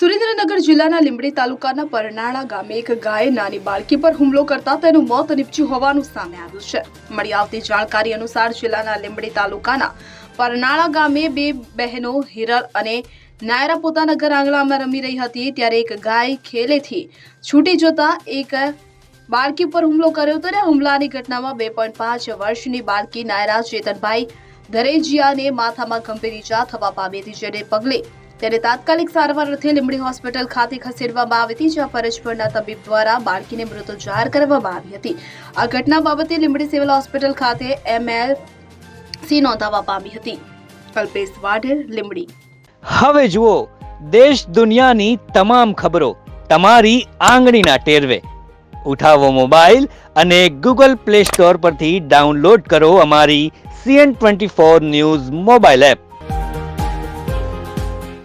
વલસાડ જિલ્લાના લીંબડી તાલુકાના પરનાળા ગામે એક ગાયે નાની બાળકી પર હુમલો કરતા તેનું મોત નીપજ્યું હોવાનું સામે આવ્યું છે. મળી આવતી જાણકારી અનુસાર જિલ્લાના લીંબડી તાલુકાના પરનાળા ગામે બે બહેનો હિરલ અને નાયરા પોતાના ઘર આંગણામાં રમી રહી હતી ત્યારે એક ગાય ખેલેથી છૂટી જતા એક બાળકી પર હુમલો કર્યો હતો અને હુમલાની ઘટનામાં બે પોઈન્ટ પાંચ વર્ષની બાળકી નાયરા ચેતનભાઈ ધરેજિયાને માથામાં ગંભીર ઈજા થવા પામી હતી, જેને પગલે તેને તાત્કાલિક સારવાર અર્થે લીંબડી હોસ્પિટલ ખાતે ખસેડવામાં આવી હતી, જ્યાં ફરજ પરના તબીબ દ્વારા બાળકીને મૃત જાહેર કરવામાં આવી હતી. આ ઘટના બાબતે લીંબડી સિવિલ હોસ્પિટલ ખાતે એમએલ સી નોંધાવા પામી હતી. કલ્પેશ વાઢેર, લીંબડી. હવે જુઓ, દેશ દુનિયાની તમામ ખબરો તમારી આંગળીના ટેરવે. ઉઠાવો મોબાઈલ અને ગૂગલ પ્લે સ્ટોર પરથી ડાઉનલોડ કરો અમારી CN twenty four news mobile app.